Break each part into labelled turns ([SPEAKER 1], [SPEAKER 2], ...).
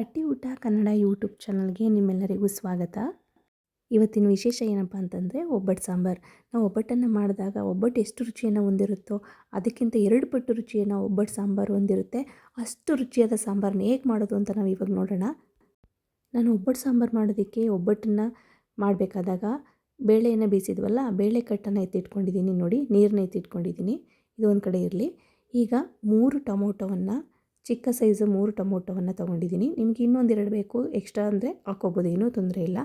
[SPEAKER 1] ಅಟ್ಟಿ ಊಟ ಕನ್ನಡ ಯೂಟ್ಯೂಬ್ ಚಾನಲ್ಗೆ ನಿಮ್ಮೆಲ್ಲರಿಗೂ ಸ್ವಾಗತ. ಇವತ್ತಿನ ವಿಶೇಷ ಏನಪ್ಪ ಅಂತಂದರೆ ಒಬ್ಬಟ್ಟು ಸಾಂಬಾರು. ನಾವು ಒಬ್ಬಟ್ಟನ್ನು ಮಾಡಿದಾಗ ಒಬ್ಬಟ್ಟು ಎಷ್ಟು ರುಚಿಯನ್ನು ಹೊಂದಿರುತ್ತೋ ಅದಕ್ಕಿಂತ ಎರಡು ಪಟ್ಟು ರುಚಿಯನ್ನು ಒಬ್ಬಟ್ಟು ಸಾಂಬಾರು ಹೊಂದಿರುತ್ತೆ. ಅಷ್ಟು ರುಚಿಯಾದ ಸಾಂಬಾರನ್ನ ಹೇಗೆ ಮಾಡೋದು ಅಂತ ನಾವು ಇವಾಗ ನೋಡೋಣ. ನಾನು ಒಬ್ಬಟ್ಟು ಸಾಂಬಾರು ಮಾಡೋದಕ್ಕೆ ಒಬ್ಬಟ್ಟನ್ನು ಮಾಡಬೇಕಾದಾಗ ಬೇಳೆಯನ್ನು ಬೇಯಿಸಿದ್ವಲ್ಲ, ಬೇಳೆ ಕಟ್ಟನ್ನು ಎತ್ತಿಟ್ಕೊಂಡಿದ್ದೀನಿ ನೋಡಿ ನೀರನ್ನ ಎತ್ತಿಟ್ಕೊಂಡಿದ್ದೀನಿ ಇದು ಒಂದು ಕಡೆ ಇರಲಿ. ಈಗ ಮೂರು ಟೊಮೊಟೊವನ್ನು ಚಿಕ್ಕ ಸೈಜು ಮೂರು ಟೊಮೊಟೊವನ್ನು ತೊಗೊಂಡಿದ್ದೀನಿ. ನಿಮ್ಗೆ ಇನ್ನೊಂದೆರಡು ಬೇಕು ಎಕ್ಸ್ಟ್ರಾ ಅಂದರೆ ಹಾಕ್ಕೋಬೋದು ಏನೂ ತೊಂದರೆ ಇಲ್ಲ.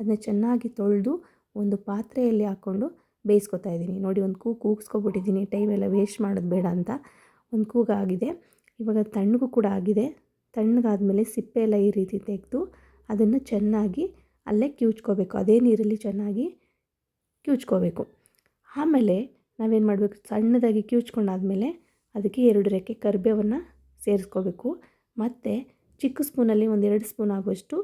[SPEAKER 1] ಅದನ್ನ ಚೆನ್ನಾಗಿ ತೊಳೆದು ಒಂದು ಪಾತ್ರೆಯಲ್ಲಿ ಹಾಕ್ಕೊಂಡು ಬೇಯಿಸ್ಕೊತಾ ಇದ್ದೀನಿ. ನೋಡಿ, ಒಂದು ಕೂಗು ಕೂಗಿಸ್ಕೊಬಿಟ್ಟಿದ್ದೀನಿ. ಟೈಮೆಲ್ಲ ವೇಸ್ಟ್ ಮಾಡೋದು ಬೇಡ ಅಂತ. ಒಂದು ಕೂಗಾಗಿದೆ ಇವಾಗ ತಣ್ಣಗೂ ಕೂಡ ಆಗಿದೆ. ತಣ್ಣಗಾದಮೇಲೆ ಸಿಪ್ಪೆ ಎಲ್ಲ ಈ ರೀತಿ ತೆಗೆದು ಅದನ್ನು ಚೆನ್ನಾಗಿ ಅಲ್ಲೇ ಕಿವುಚ್ಕೋಬೇಕು ಅದೇ ನೀರಲ್ಲಿ ಚೆನ್ನಾಗಿ ಕಿವುಚ್ಕೋಬೇಕು ಆಮೇಲೆ ನಾವೇನು ಮಾಡಬೇಕು? ಸಣ್ಣದಾಗಿ ಕಿವುಚ್ಕೊಂಡಾದಮೇಲೆ ಅದಕ್ಕೆ ಎರಡು ರೆಕ್ಕೆ ಕರಿಬೇವನ್ನು ಸೇರಿಸ್ಕೋಬೇಕು ಮತ್ತು ಚಿಕ್ಕ ಸ್ಪೂನಲ್ಲಿ ಒಂದೆರಡು ಸ್ಪೂನ್ ಆಗುವಷ್ಟು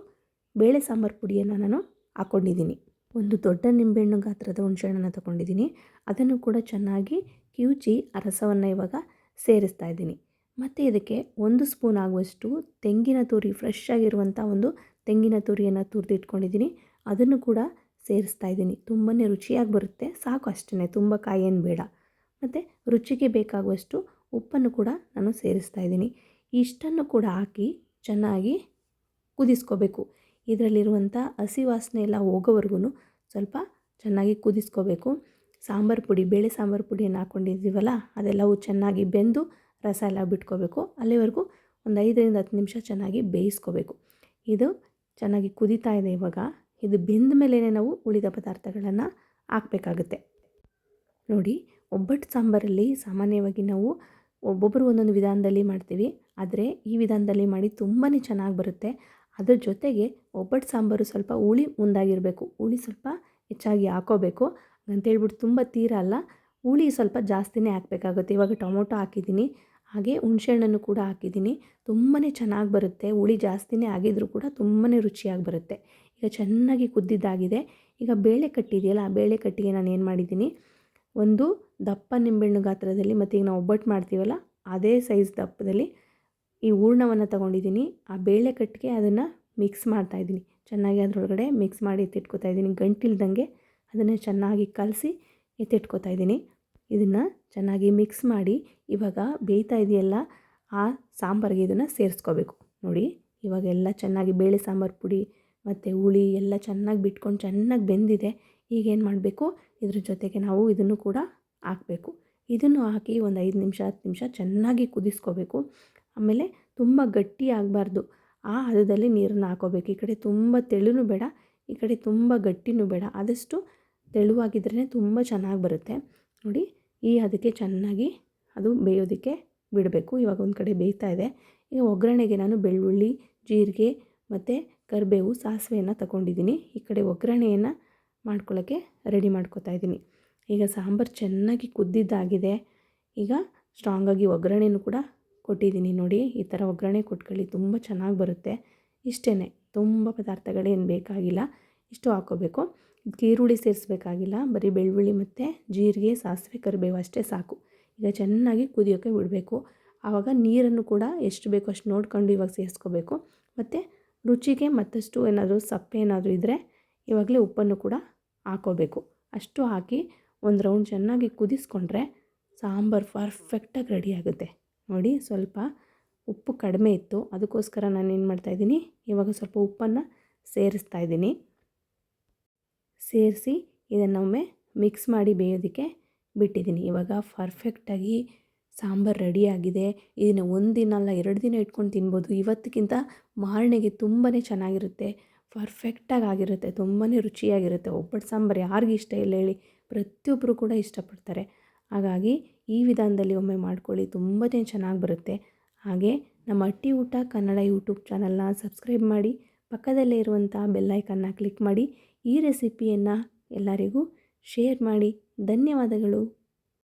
[SPEAKER 1] ಬೇಳೆ ಸಾಂಬಾರು ಪುಡಿಯನ್ನು ನಾನು ಹಾಕ್ಕೊಂಡಿದ್ದೀನಿ ಒಂದು ದೊಡ್ಡ ನಿಂಬೆಹಣ್ಣು ಗಾತ್ರದ ಹುಣಸೆಹಣ್ಣನ್ನು ತಗೊಂಡಿದ್ದೀನಿ. ಅದನ್ನು ಕೂಡ ಚೆನ್ನಾಗಿ ಕಿವುಚಿ ಆ ರಸವನ್ನು ಇವಾಗ ಸೇರಿಸ್ತಾ ಇದ್ದೀನಿ. ಮತ್ತು ಇದಕ್ಕೆ ಒಂದು ಸ್ಪೂನ್ ಆಗುವಷ್ಟು ತೆಂಗಿನ ತುರಿ ಫ್ರೆಶ್ ಆಗಿರುವಂಥ ಒಂದು ತೆಂಗಿನ ತುರಿಯನ್ನು ತುರಿದಿಟ್ಕೊಂಡಿದ್ದೀನಿ. ಅದನ್ನು ಕೂಡ ಸೇರಿಸ್ತಾ ಇದ್ದೀನಿ. ತುಂಬಾ ರುಚಿಯಾಗಿ ಬರುತ್ತೆ. ಸಾಕು ಅಷ್ಟೇ ತುಂಬ ಕಾಯೇನು ಬೇಡ. ಮತ್ತು ರುಚಿಗೆ ಬೇಕಾಗುವಷ್ಟು ಉಪ್ಪನ್ನು ಕೂಡ ನಾನು ಸೇರಿಸ್ತಾ ಇದ್ದೀನಿ. ಇಷ್ಟನ್ನು ಕೂಡ ಹಾಕಿ ಚೆನ್ನಾಗಿ ಕುದಿಸ್ಕೋಬೇಕು. ಇದರಲ್ಲಿರುವಂಥ ಹಸಿ ವಾಸನೆ ಎಲ್ಲ ಹೋಗೋವರೆಗೂ ಸ್ವಲ್ಪ ಚೆನ್ನಾಗಿ ಕುದಿಸ್ಕೋಬೇಕು. ಸಾಂಬಾರು ಪುಡಿ, ಬೇಳೆ ಸಾಂಬಾರು ಪುಡಿಯನ್ನು ಹಾಕ್ಕೊಂಡಿದ್ದೀವಲ್ಲ ಅದೆಲ್ಲವೂ ಚೆನ್ನಾಗಿ ಬೆಂದು ರಸ ಎಲ್ಲ ಬಿಟ್ಕೋಬೇಕು. ಅಲ್ಲಿವರೆಗೂ ಒಂದು ಐದರಿಂದ ಹತ್ತು ನಿಮಿಷ ಚೆನ್ನಾಗಿ ಬೇಯಿಸ್ಕೋಬೇಕು. ಇದು ಚೆನ್ನಾಗಿ ಕುದೀತಾ ಇದೆ ಇವಾಗ. ಇದು ಬೆಂದ ಮೇಲೆ ನಾವು ಉಳಿದ ಪದಾರ್ಥಗಳನ್ನು ಹಾಕಬೇಕಾಗುತ್ತೆ. ನೋಡಿ, ಒಬ್ಬಟ್ಟು ಸಾಂಬಾರಲ್ಲಿ ಸಾಮಾನ್ಯವಾಗಿ ನಾವು ಒಬ್ಬೊಬ್ಬರು ಒಂದೊಂದು ವಿಧಾನದಲ್ಲಿ ಮಾಡ್ತೀವಿ. ಆದರೆ ಈ ವಿಧಾನದಲ್ಲಿ ಮಾಡಿ ತುಂಬಾ ಚೆನ್ನಾಗಿ ಬರುತ್ತೆ. ಅದ್ರ ಜೊತೆಗೆ ಒಬ್ಬಟ್ಟು ಸಾಂಬಾರು ಸ್ವಲ್ಪ ಹುಳಿ ಮುಂದಾಗಿರಬೇಕು. ಹುಳಿ ಸ್ವಲ್ಪ ಹೆಚ್ಚಾಗಿ ಹಾಕೋಬೇಕು. ಅಂತೇಳ್ಬಿಟ್ಟು ತುಂಬ ತೀರ ಅಲ್ಲ. ಹುಳಿ ಸ್ವಲ್ಪ ಜಾಸ್ತಿನೇ ಹಾಕಬೇಕಾಗುತ್ತೆ. ಇವಾಗ ಟೊಮೊಟೊ ಹಾಕಿದ್ದೀನಿ. ಹಾಗೆ ಹುಣಸೆಹಣ್ಣನ್ನು ಕೂಡ ಹಾಕಿದ್ದೀನಿ. ತುಂಬಾ ಚೆನ್ನಾಗಿ ಬರುತ್ತೆ. ಹುಳಿ ಜಾಸ್ತಿನೇ ಆಗಿದ್ರೂ ಕೂಡ ತುಂಬಾ ರುಚಿಯಾಗಿ ಬರುತ್ತೆ. ಈಗ ಚೆನ್ನಾಗಿ ಕುದ್ದಿದ್ದಾಗಿದೆ. ಈಗ ಬೇಳೆ ಕಟ್ಟಿದೆಯಲ್ಲ ಆ ಬೇಳೆ ಕಟ್ಟಿಗೆ ನಾನು ಏನು ಮಾಡಿದ್ದೀನಿ. ಒಂದು ದಪ್ಪ ನಿಂಬೆಹಣ್ಣು ಗಾತ್ರದಲ್ಲಿ ಮತ್ತು ಈಗ ನಾವು ಒಬ್ಬಟ್ಟು ಮಾಡ್ತೀವಲ್ಲ, ಅದೇ ಸೈಜ್ ದಪ್ಪದಲ್ಲಿ ಈ ಹೂರ್ಣವನ್ನು ತೊಗೊಂಡಿದ್ದೀನಿ. ಆ ಬೇಳೆ ಕಟ್ಟಿಗೆ ಅದನ್ನು ಮಿಕ್ಸ್ ಮಾಡ್ತಾಯಿದ್ದೀನಿ ಚೆನ್ನಾಗಿ ಅದರೊಳಗಡೆ ಮಿಕ್ಸ್ ಮಾಡಿ ಎತ್ತಿಟ್ಕೊತಾ ಇದ್ದೀನಿ. ಗಂಟಿಲ್ದಂಗೆ ಅದನ್ನು ಚೆನ್ನಾಗಿ ಕಲಸಿ ಎತ್ತಿಟ್ಕೊತಾ ಇದ್ದೀನಿ. ಇದನ್ನು ಚೆನ್ನಾಗಿ ಮಿಕ್ಸ್ ಮಾಡಿ ಇವಾಗ ಬೇಯ್ತಾ ಇದೆಯಲ್ಲ, ಆ ಸಾಂಬಾರಿಗೆ ಇದನ್ನು ಸೇರಿಸ್ಕೋಬೇಕು. ನೋಡಿ, ಇವಾಗೆಲ್ಲ ಚೆನ್ನಾಗಿ ಬೇಳೆ ಸಾಂಬಾರು ಪುಡಿ ಮತ್ತು ಹುಳಿ ಎಲ್ಲ ಚೆನ್ನಾಗಿ ಬಿಟ್ಕೊಂಡು ಚೆನ್ನಾಗಿ ಬೆಂದಿದೆ, ಈಗೇನು ಮಾಡಬೇಕು? ಇದ್ರ ಜೊತೆಗೆ ನಾವು ಇದನ್ನು ಕೂಡ ಹಾಕಬೇಕು. ಇದನ್ನು ಹಾಕಿ ಒಂದು ಐದು ನಿಮಿಷ, ಹತ್ತು ನಿಮಿಷ ಚೆನ್ನಾಗಿ ಕುದಿಸ್ಕೋಬೇಕು. ಆಮೇಲೆ ತುಂಬ ಗಟ್ಟಿ ಆಗಬಾರ್ದು. ಆ ಹದದಲ್ಲಿ ನೀರನ್ನು ಹಾಕೋಬೇಕು. ಈ ಕಡೆ ತುಂಬ ತೆಳುನೂ ಬೇಡ, ಈ ಕಡೆ ತುಂಬ ಗಟ್ಟಿನೂ ಬೇಡ. ಆದಷ್ಟು ತೆಳುವಾಗಿದ್ರೇ ತುಂಬ ಚೆನ್ನಾಗಿ ಬರುತ್ತೆ. ನೋಡಿ, ಈ ಅದಕ್ಕೆ ಚೆನ್ನಾಗಿ ಅದು ಬೇಯೋದಕ್ಕೆ ಬಿಡಬೇಕು. ಇವಾಗ ಒಂದು ಕಡೆ ಬೇಯ್ತಾ ಇದೆ. ಈಗ ಒಗ್ಗರಣೆಗೆ ನಾನು ಬೆಳ್ಳುಳ್ಳಿ, ಜೀರಿಗೆ ಮತ್ತು ಕರಿಬೇವು, ಸಾಸಿವೆಯನ್ನು ತಗೊಂಡಿದ್ದೀನಿ. ಈ ಕಡೆ ಒಗ್ಗರಣೆಯನ್ನು ಮಾಡ್ಕೊಳ್ಳೋಕ್ಕೆ ರೆಡಿ ಮಾಡ್ಕೊತಾ ಇದ್ದೀನಿ. ಈಗ ಸಾಂಬಾರು ಚೆನ್ನಾಗಿ ಕುದ್ದಿದ್ದಾಗಿದೆ. ಈಗ ಸ್ಟ್ರಾಂಗಾಗಿ ಒಗ್ಗರಣೆನೂ ಕೂಡ ಕೊಟ್ಟಿದ್ದೀನಿ ನೋಡಿ. ಈ ಥರ ಒಗ್ಗರಣೆ ಕೊಟ್ಕೊಳ್ಳಿ, ತುಂಬ ಚೆನ್ನಾಗಿ ಬರುತ್ತೆ. ಇಷ್ಟೇ ತುಂಬ ಪದಾರ್ಥಗಳೇನು ಬೇಕಾಗಿಲ್ಲ, ಇಷ್ಟು ಹಾಕೋಬೇಕು. ಈರುಳ್ಳಿ ಸೇರಿಸ್ಬೇಕಾಗಿಲ್ಲ, ಬರೀ ಬೆಳ್ಳುಳ್ಳಿ ಮತ್ತು ಜೀರಿಗೆ, ಸಾಸಿವೆ, ಕರಿಬೇವು ಅಷ್ಟೇ ಸಾಕು. ಈಗ ಚೆನ್ನಾಗಿ ಕುದಿಯೋಕ್ಕೆ ಬಿಡಬೇಕು. ಆವಾಗ ನೀರನ್ನು ಕೂಡ ಎಷ್ಟು ಬೇಕೋ ಅಷ್ಟು ನೋಡ್ಕೊಂಡು ಇವಾಗ ಸೇರಿಸ್ಕೋಬೇಕು. ಮತ್ತು ರುಚಿಗೆ ಮತ್ತಷ್ಟು ಏನಾದರೂ ಸಪ್ಪೆ ಏನಾದರೂ ಇದ್ದರೆ ಇವಾಗಲೇ ಉಪ್ಪನ್ನು ಕೂಡ ಹಾಕೋಬೇಕು. ಅಷ್ಟು ಹಾಕಿ ಒಂದು ರೌಂಡ್ ಚೆನ್ನಾಗಿ ಕುದಿಸ್ಕೊಂಡ್ರೆ ಸಾಂಬಾರು ಪರ್ಫೆಕ್ಟಾಗಿ ರೆಡಿ ಆಗುತ್ತೆ. ನೋಡಿ ಸ್ವಲ್ಪ ಉಪ್ಪು ಕಡಿಮೆ ಇತ್ತು. ಅದಕ್ಕೋಸ್ಕರ ನಾನು ಏನು ಮಾಡ್ತಾಯಿದ್ದೀನಿ ಇವಾಗ ಸ್ವಲ್ಪ ಉಪ್ಪನ್ನು ಸೇರಿಸ್ತಾ ಇದ್ದೀನಿ. ಸೇರಿಸಿ ಇದನ್ನೊಮ್ಮೆ ಮಿಕ್ಸ್ ಮಾಡಿ ಬೇಯೋದಕ್ಕೆ ಬಿಟ್ಟಿದ್ದೀನಿ. ಇವಾಗ ಪರ್ಫೆಕ್ಟಾಗಿ ಸಾಂಬಾರು ರೆಡಿಯಾಗಿದೆ. ಇದನ್ನು ಒಂದಿನ ದಿನ ಅಲ್ಲ, ಎರಡು ದಿನ ಇಟ್ಕೊಂಡು ತಿನ್ಬೋದು. ಇವತ್ತಿಗಿಂತ ಮಾರನೆಗೆ ತುಂಬಾ ಚೆನ್ನಾಗಿರುತ್ತೆ. ಪರ್ಫೆಕ್ಟಾಗಿ ಆಗಿರುತ್ತೆ. ತುಂಬಾ ರುಚಿಯಾಗಿರುತ್ತೆ. ಒಬ್ಬಟ್ಟು ಸಾಂಬಾರು ಯಾರಿಗೆ ಇಷ್ಟ ಇಲ್ಲ ಹೇಳಿ ಪ್ರತಿಯೊಬ್ಬರು ಕೂಡ ಇಷ್ಟಪಡ್ತಾರೆ. ಹಾಗಾಗಿ ಈ ವಿಧಾನದಲ್ಲಿ ಒಮ್ಮೆ ಮಾಡ್ಕೊಳ್ಳಿ. ತುಂಬಾ ಚೆನ್ನಾಗಿ ಬರುತ್ತೆ. ಹಾಗೆ ನಮ್ಮ ಅಟ್ಟಿ ಊಟ ಕನ್ನಡ ಯೂಟ್ಯೂಬ್ ಚಾನಲ್ನ ಸಬ್ಸ್ಕ್ರೈಬ್ ಮಾಡಿ, ಪಕ್ಕದಲ್ಲೇ ಇರುವಂಥ ಬೆಲ್ಲೈಕನ್ನ ಕ್ಲಿಕ್ ಮಾಡಿ, ಈ ರೆಸಿಪಿಯನ್ನು ಎಲ್ಲರಿಗೂ ಶೇರ್ ಮಾಡಿ. ಧನ್ಯವಾದಗಳು.